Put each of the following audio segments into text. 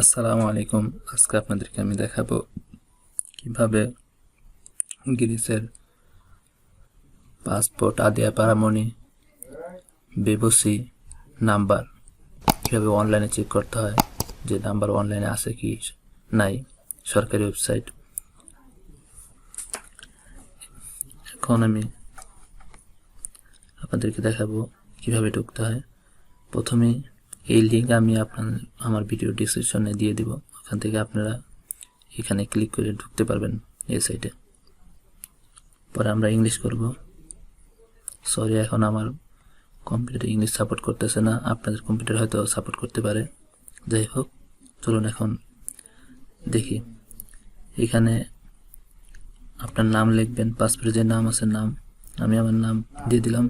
আসসালামু আলাইকুম। আজকে আপনাদেরকে আমি দেখাবো কীভাবে গ্রিসের পাসপোর্ট আদিয়া পারামণি বেবসি নাম্বার কীভাবে অনলাইনে চেক করতে হয়, যে নাম্বার অনলাইনে আছে কি নাই, সরকারি ওয়েবসাইট। এখন আমি আপনাদেরকে দেখাবো কীভাবে ঢুকতে হয়। প্রথমে এই লিঙ্ক আমি আপনার, আমার ভিডিও ডিসক্রিপশনে দিয়ে দিব। ওখান থেকে আপনারা এখানে ক্লিক করে ঢুকতে পারবেন এই সাইটে পরে আমরা ইংলিশ করব। সরি এখন আমার কম্পিউটার ইংলিশ সাপোর্ট করতেছে না। আপনাদের কম্পিউটার হয়তো সাপোর্ট করতে পারে। যাই হোক, চলুন এখন দেখি। এখানে আপনার নাম লিখবেন পাসপোর্টে যে নাম আছে নাম। আমি আমার নাম দিয়ে দিলাম।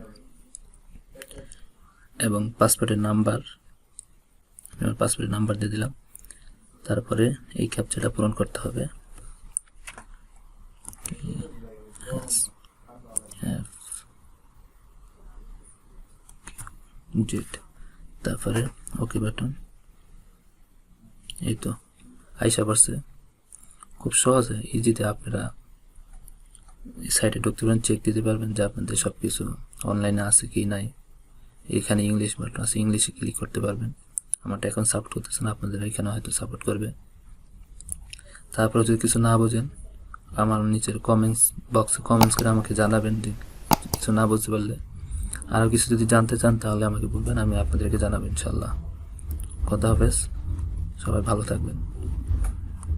এবং পাসপোর্টের নাম্বার আমি আমার পাসপোর্টের নাম্বার দিয়ে দিলাম। তারপরে এই ক্যাপচাটা পূরণ করতে হবে। তারপরে ওকে বাটন এই তো আইসা পড়ছে। খুব সহজে ইজিতে আপনারা সাইটে ঢুকতে পারেন চেক দিতে পারবেন যে আপনাদের সব কিছু অনলাইনে আছে কি নাই। এখানে ইংলিশ বাটন আছে ইংলিশে ক্লিক করতে পারবেন। আমারটা এখন সাপোর্ট করতেছে না, আপনাদের এখানে হয়তো সাপোর্ট করবে? তারপরে যদি কিছু না বোঝেন, আমার নিচের কমেন্টস বক্সে কমেন্টস করে আমাকে জানাবেন কিছু না বুঝতে পারলে। আরও কিছু যদি জানতে চান, তাহলে আমাকে বলবেন, আমি আপনাদেরকে জানাব ইনশাল্লাহ কথা হাফেজ সবাই ভালো থাকবেন।